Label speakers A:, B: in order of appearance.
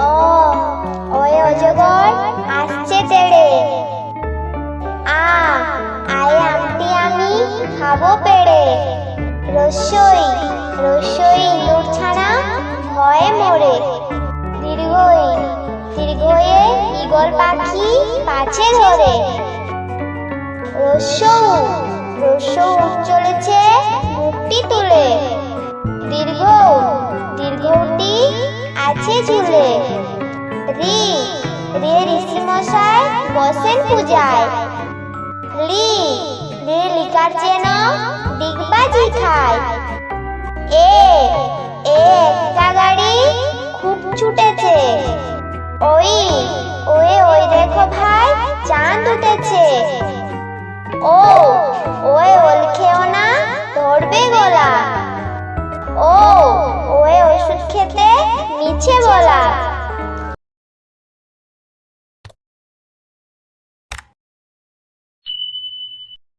A: ও ওই অজগর আসছে তেড়ে। আ, আয় আমটি আমি খাব পেড়ে। রসই রসই ইঁদুর ছাড়া ভয়ে মরে। দীর্ঘই, দীর্ঘয়ে ঈগল পাখি পাছে ধরে। রসৌ রসৌ চলেছে মুখটি তুলে। দীর্ঘ দীর্ঘটি আছে ঝুলে রি, রে ঋষি মশাই বসেন পূজায়। লি রে লিকার যেন ডিগবাজি খায়। এ এ একটা গাড়ি খুব ছুটেছে। ওই ওই ওই দেখো ভাই, চাঁদ উঠেছে। ও, ওই ওল খেও না, ধরবে গলা। ও, ওই ওষুধ খেতে